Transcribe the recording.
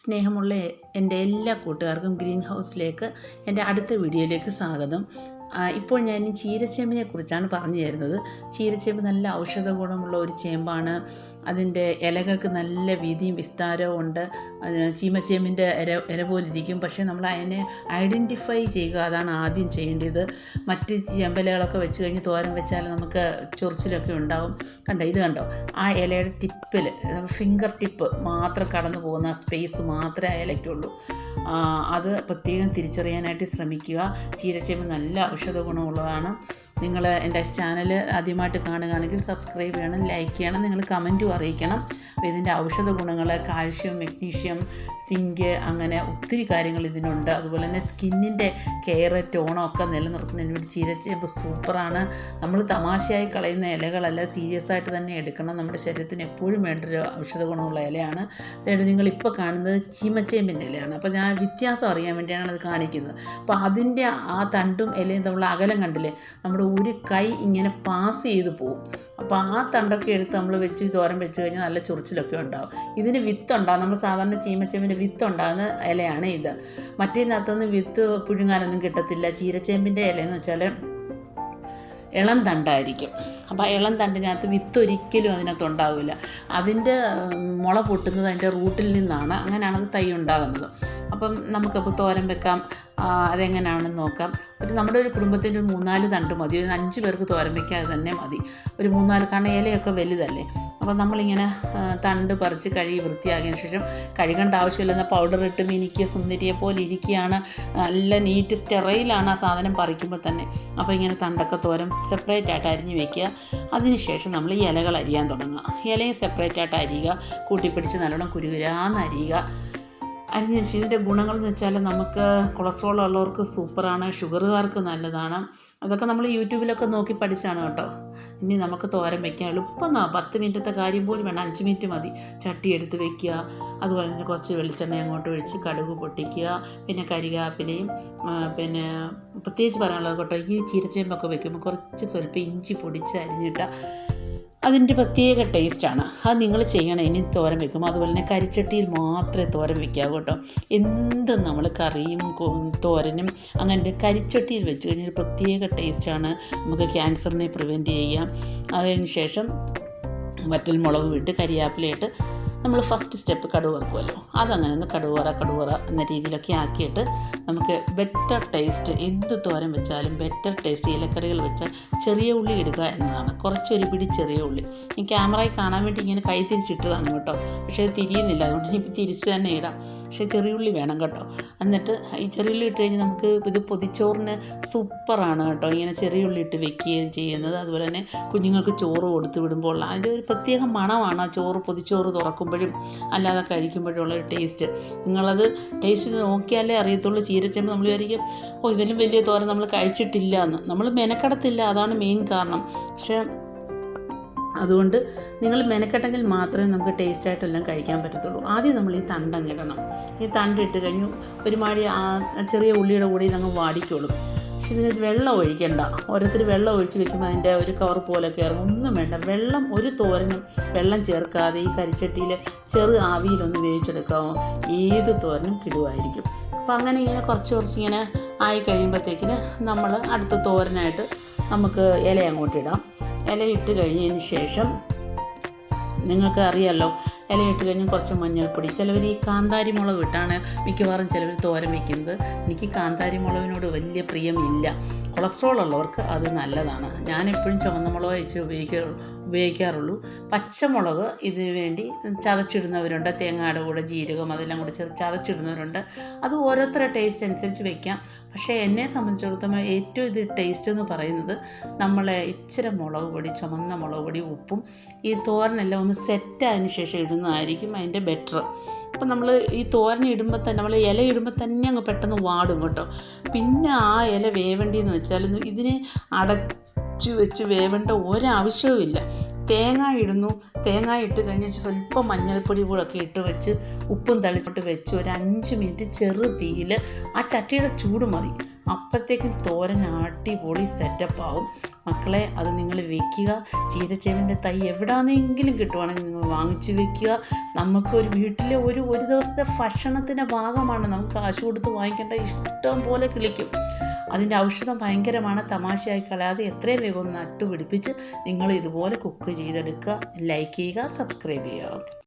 സ്നേഹമുള്ള എന്റെ എല്ലാ കൂട്ടുകാർക്കും ഗ്രീൻ ഹൗസിലേക്ക് എന്റെ അടുത്ത വീഡിയോയിലേക്ക് സ്വാഗതം. ഇപ്പോൾ ഞാൻ ഈ ചീരച്ചേമ്പിനെ കുറിച്ചാണ് പറഞ്ഞു തരുന്നത്. ചീരച്ചേമ്പ് നല്ല ഔഷധ ഗുണമുള്ള ഒരു ചേമ്പാണ്. അതിന്റെ ഇലകൾക്ക് നല്ല വീതിയും വിസ്താരവും ഉണ്ട്. ചീമച്ചേമ്പിന്റെ ഇര ഇര പോലിരിക്കും. പക്ഷേ നമ്മൾ അതിനെ ഐഡന്റിഫൈ ചെയ്യുക അതാണ് ആദ്യം ചെയ്യേണ്ടത്. മറ്റ് ചേമ്പലകളൊക്കെ വെച്ച് കഴിഞ്ഞ് തോരൻ വെച്ചാൽ നമുക്ക് ചൊറിച്ചിലൊക്കെ ഉണ്ടാവും. കണ്ടോ? ഇത് കണ്ടോ? ആ ഇലയുടെ ടിപ്പിൽ ഫിംഗർ ടിപ്പ് മാത്രം കടന്നു പോകുന്ന സ്പേസ് മാത്രമേ ആ ഇലയ്ക്കുള്ളൂ. അത് പ്രത്യേകം തിരിച്ചറിയാനായിട്ട് ശ്രമിക്കുക. ചീരച്ചേമ്പ് നല്ല ഔഷധ ഗുണമുള്ളതാണ് നിങ്ങൾ എന്റെ ചാനൽ ആദ്യമായിട്ട് കാണുകയാണെങ്കിൽ സബ്സ്ക്രൈബ് ചെയ്യണം ലൈക്ക് ചെയ്യണം നിങ്ങൾ കമന്റും അറിയിക്കണം. അപ്പോൾ ഇതിന്റെ ഔഷധ ഗുണങ്ങൾ കാൽഷ്യം മെഗ്നീഷ്യം സിങ്ക് അങ്ങനെ ഒത്തിരി കാര്യങ്ങൾ ഇതിനുണ്ട്. അതുപോലെ തന്നെ സ്കിന്നിന്റെ കെയർ ടോണോ ഒക്കെ നിലനിർത്തുന്നതിന് വേണ്ടി ചീരച്ചേമ്പ് സൂപ്പറാണ് നമ്മൾ തമാശയായി കളയുന്ന ഇലകളല്ല സീരിയസ് ആയിട്ട് തന്നെ എടുക്കണം. നമ്മുടെ ശരീരത്തിന് എപ്പോഴും വേണ്ടൊരു ഔഷധ ഗുണമുള്ള ഇലയാണ്. അതായത് നിങ്ങൾ ഇപ്പോൾ കാണുന്നത് ചീമച്ചേമ്പിന്റെ ഇലയാണ്. അപ്പോൾ ഞാൻ വ്യത്യാസം അറിയാൻ വേണ്ടിയാണ് അത് കാണിക്കുന്നത്. അപ്പോൾ അതിന്റെ ആ തണ്ടും ഇലയും തമ്മിലുള്ള അകലം കണ്ടില്ലേ? നമ്മുടെ ഒരു കൈ ഇങ്ങനെ പാസ് ചെയ്ത് പോകും അപ്പോൾ ആ തണ്ടൊക്കെ എടുത്ത് നമ്മൾ വെച്ച് തോരൻ വെച്ച് കഴിഞ്ഞാൽ നല്ല ചൊറിച്ചിലൊക്കെ ഉണ്ടാവും. ഇതിന് വിത്തുണ്ടാകും നമ്മൾ സാധാരണ ചീമച്ചേമ്പിന്റെ വിത്തുണ്ടാകുന്ന ഇലയാണ് ഇത്. മറ്റേതിനകത്തുനിന്ന് വിത്ത് പുഴുങ്ങാനൊന്നും കിട്ടത്തില്ല. ചീരച്ചേമ്പിന്റെ ഇലയെന്ന് വെച്ചാൽ ഇളം തണ്ടായിരിക്കും. അപ്പോൾ ആ ഇളം തണ്ടിനകത്ത് വിത്ത് ഒരിക്കലും അതിനകത്ത് ഉണ്ടാവില്ല. അതിന്റെ മുള പൊട്ടുന്നത് അതിന്റെ റൂട്ടിൽ നിന്നാണ്. അങ്ങനെയാണ് അത് തൈ ഉണ്ടാകുന്നത്. അപ്പം നമുക്കപ്പോൾ തോരൻ വെക്കാം. അതെങ്ങനെയാണെന്ന് നോക്കാം. ഒരു നമ്മുടെ ഒരു കുടുംബത്തിന്റെ ഒരു മൂന്നാൽ തണ്ട് മതി. ഒരു അഞ്ച് പേർക്ക് തോരൻ വെക്കാതെ തന്നെ മതി. ഒരു മൂന്നാൽ കാരണം ഇലയൊക്കെ വലുതല്ലേ. അപ്പോൾ നമ്മളിങ്ങനെ തണ്ട് പറിച്ച് കഴുകി വൃത്തിയാക്കിയതിന് ശേഷം കഴുകേണ്ട ആവശ്യമില്ലെന്ന പൗഡർ ഇട്ട് മിനിക്ക് സുന്ദരിയെ പോലെ ഇരിക്കുകയാണ്. നല്ല നീറ്റ് സ്റ്റെറയിലാണ് ആ സാധനം പറിക്കുമ്പോൾ തന്നെ. അപ്പോൾ ഇങ്ങനെ തണ്ടൊക്കെ തോരൻ സെപ്പറേറ്റ് ആയിട്ട് അരിഞ്ഞ് വെക്കുക. അതിനുശേഷം നമ്മൾ ഇലകൾ അരിയാൻ തുടങ്ങുക. ഇലയും സെപ്പറേറ്റ് ആയിട്ട് അരിയുക. കൂട്ടിപ്പിടിച്ച് നല്ലോണം കുരുകുരാന്ന് അരിയുക. ഇതിന്റെ ഗുണങ്ങൾ എന്ന് വെച്ചാൽ നമുക്ക് കൊളസ്ട്രോൾ ഉള്ളവർക്ക് സൂപ്പറാണ് ഷുഗറുകാർക്ക് നല്ലതാണ്. അതൊക്കെ നമ്മൾ യൂട്യൂബിലൊക്കെ നോക്കി പഠിച്ചാണ് കേട്ടോ. ഇനി നമുക്ക് തോരൻ വെക്കാൻ എളുപ്പം പത്ത് മിനിറ്റത്തെ കാര്യം പോലും വേണം അഞ്ച് മിനിറ്റ് മതി. ചട്ടി എടുത്ത് വെക്കുക. അതുപോലെ തന്നെ കുറച്ച് വെളിച്ചെണ്ണ അങ്ങോട്ട് ഒഴിച്ച് കടുക് പൊട്ടിക്കുക. പിന്നെ കരികാപ്പിലയും പിന്നെ പ്രത്യേകിച്ച് പറയാനുള്ളത് കേട്ടോ. ഈ ചീരച്ചേമ്പൊക്കെ വെക്കുമ്പോൾ കുറച്ച് സ്വല്പം ഇഞ്ചി പൊടിച്ച് അരിഞ്ഞിട്ട അതിന്റെ പ്രത്യേക ടേസ്റ്റാണ്. അത് നിങ്ങൾ ചെയ്യണം. ഇനി തോരൻ വെക്കും. അതുപോലെ തന്നെ കരിച്ചട്ടിയിൽ മാത്രമേ തോരൻ വെക്കാവൂ കേട്ടോ. എന്ത് നമ്മൾ കറിയും തോരനും അങ്ങനെ കരിച്ചട്ടിയിൽ വെച്ച് കഴിഞ്ഞാൽ പ്രത്യേക ടേസ്റ്റാണ്. നമുക്ക് ക്യാൻസറിനെ പ്രിവെന്റ് ചെയ്യാം. അതിന് ശേഷം വറ്റൽ മുളക് വിട്ട് കരിയാപ്പിലയിട്ട് നമ്മൾ ഫസ്റ്റ് സ്റ്റെപ്പ് കടുവ വറക്കുമല്ലോ അതങ്ങനെ ഒന്ന് കടുവറ കടുവറ എന്ന രീതിയിലൊക്കെ ആക്കിയിട്ട് നമുക്ക് ബെറ്റർ ടേസ്റ്റ് എന്ത് തോരൻ വെച്ചാലും ബെറ്റർ ടേസ്റ്റ് ഇലക്കറികൾ വെച്ചാൽ ചെറിയ ഉള്ളി ഇടുക എന്നതാണ്. കുറച്ചൊരു പിടി ചെറിയ ഉള്ളി. ഈ ക്യാമറയിൽ കാണാൻ വേണ്ടി ഇങ്ങനെ കൈ തിരിച്ചിട്ടതാണ് കേട്ടോ. പക്ഷേ അത് തിരിയുന്നില്ല. അതുകൊണ്ട് ഇനി തിരിച്ച് തന്നെ ഇടാം. പക്ഷേ ചെറിയ ഉള്ളി വേണം കേട്ടോ. എന്നിട്ട് ഈ ചെറിയ ഉള്ളി ഇട്ട് കഴിഞ്ഞാൽ നമുക്ക് ഇത് പൊതിച്ചോറിന് സൂപ്പറാണ് കേട്ടോ. ഇങ്ങനെ ചെറിയ ഉള്ളി ഇട്ട് വെക്കുകയും ചെയ്യുന്നത്. അതുപോലെ തന്നെ കുഞ്ഞുങ്ങൾക്ക് ചോറ് കൊടുത്തു വിടുമ്പോൾ അതിന്റെ ഒരു പ്രത്യേക മണമാണ് ആ ചോറ് പൊതിച്ചോറ് തുറക്കുമ്പോഴും അല്ലാതെ കഴിക്കുമ്പോഴും ഉള്ള ഒരു ടേസ്റ്റ് നിങ്ങളത് ടേസ്റ്റ് നോക്കിയാലേ അറിയത്തുള്ളൂ. ചീരച്ചമ്പ് നമ്മൾ വിചാരിക്കും ഓ ഇതിലും വലിയ തോരൻ നമ്മൾ കഴിച്ചിട്ടില്ല എന്ന്. നമ്മൾ മെനക്കെടത്തില്ല അതാണ് മെയിൻ കാരണം. പക്ഷേ അതുകൊണ്ട് നിങ്ങൾ മെനക്കെട്ടെങ്കിൽ മാത്രമേ നമുക്ക് ടേസ്റ്റായിട്ടെല്ലാം കഴിക്കാൻ പറ്റത്തുള്ളൂ. ആദ്യം നമ്മൾ ഈ തണ്ടങ്ങിടണം ഈ തണ്ടിട്ട് കഴിഞ്ഞു ഒരുമാതിരി ചെറിയ ഉള്ളിയുടെ കൂടെ ഇതങ്ങ് വാടിക്കോളും. പക്ഷെ ഇതിന് വെള്ളം ഒഴിക്കണ്ട. ഓരോരുത്തർ വെള്ളം ഒഴിച്ച് വെക്കുമ്പോൾ അതിന്റെ ഒരു കവർ പോലൊക്കെ ഇറങ്ങും ഒന്നും വേണ്ട. വെള്ളം ഒരു തോരനും വെള്ളം ചേർക്കാതെ ഈ കരിച്ചട്ടിയിൽ ചെറു ആവിയിലൊന്ന് വേവിച്ചെടുക്കാമോ ഏത് തോരനും കിടുവായിരിക്കും. അപ്പം അങ്ങനെ ഇങ്ങനെ കുറച്ച് കുറച്ച് ഇങ്ങനെ ആയി കഴിയുമ്പോഴത്തേക്കിന് നമ്മൾ അടുത്ത തോരനായിട്ട് നമുക്ക് ഇല അങ്ങോട്ട് ഇടാം. ഇല ഇട്ട് കഴിഞ്ഞതിന് ശേഷം നിങ്ങൾക്ക് അറിയാമല്ലോ ഇല ഇട്ട് കഴിഞ്ഞ് കുറച്ച് മഞ്ഞൾപ്പൊടി. ചിലവർ ഈ കാന്താരി മുളക് ഇട്ടാണ് മിക്കവാറും ചിലവർ തോരൻ വയ്ക്കുന്നത് എനിക്ക് കാന്താരി മുളകിനോട് വലിയ പ്രിയമില്ല. കൊളസ്ട്രോൾ ഉള്ളവർക്ക് അത് നല്ലതാണ്. ഞാൻ എപ്പോഴും ചുവന്ന മുളക് വെച്ച് ഉപയോഗിക്കാ ഉപയോഗിക്കാറുള്ളൂ. പച്ചമുളക് ഇതിന് വേണ്ടി ചതച്ചിടുന്നവരുണ്ട്. തേങ്ങയുടെ കൂടെ ജീരകം അതെല്ലാം കൂടെ ചതച്ചിടുന്നവരുണ്ട്. അത് ഓരോരുത്തരുടെ ടേസ്റ്റ് അനുസരിച്ച് വെക്കാം. പക്ഷേ എന്നെ സംബന്ധിച്ചിടത്തോളം ഏറ്റവും ഇത് ടേസ്റ്റ് എന്ന് പറയുന്നത് നമ്മളെ ഇച്ചിരി മുളക് പൊടി ചുമന്ന മുളക് പൊടി ഉപ്പും ഈ തോരനെല്ലാം ഒന്ന് സെറ്റായതിന് ശേഷം ഇടുന്നതായിരിക്കും അതിന്റെ ബെറ്റർ അപ്പം നമ്മൾ ഈ തോരൻ ഇടുമ്പോൾ തന്നെ നമ്മൾ ഇല ഇടുമ്പോൾ തന്നെ അങ്ങ് പെട്ടെന്ന് വാടും കേട്ടോ. പിന്നെ ആ ഇല വേവണ്ടിയെന്ന് വെച്ചാൽ ഇതിനെ അടച്ചു വെച്ച് വേവേണ്ട ഒരാവശ്യവുമില്ല തേങ്ങ ഇടുന്നു. തേങ്ങ ഇട്ട് കഴിഞ്ഞ് സ്വല്പം മഞ്ഞൾപ്പൊടി കൂടൊക്കെ ഇട്ട് വെച്ച് ഉപ്പും തളിച്ചിട്ട് വെച്ച് ഒരു അഞ്ച് മിനിറ്റ് ചെറു തീയിൽ ആ ചട്ടിയുടെ ചൂട് മതി. അപ്പോഴത്തേക്കും തോരൻ അടിപൊളി സെറ്റപ്പ് ആവും. മക്കളെ അത് നിങ്ങൾ വെക്കുക. ചീരച്ചേവിന്റെ തൈ എവിടാന്നെങ്കിലും കിട്ടുവാണെങ്കിൽ നിങ്ങൾ വാങ്ങിച്ചു വെക്കുക. നമുക്കൊരു വീട്ടിലെ ഒരു ഒരു ദിവസത്തെ ഭക്ഷണത്തിന്റെ ഭാഗമാണ് നമുക്ക് കാശ് കൊടുത്ത് വാങ്ങിക്കേണ്ട ഇഷ്ടം പോലെ കിളിക്കും. അതിന്റെ ഔഷധം ഭയങ്കരമാണ് തമാശയായി കളയാതെ എത്രയും വേഗം നട്ടുപിടിപ്പിച്ച് നിങ്ങൾ ഇതുപോലെ കുക്ക് ചെയ്തെടുക്കുക. ലൈക്ക് ചെയ്യുക സബ്സ്ക്രൈബ് ചെയ്യുക.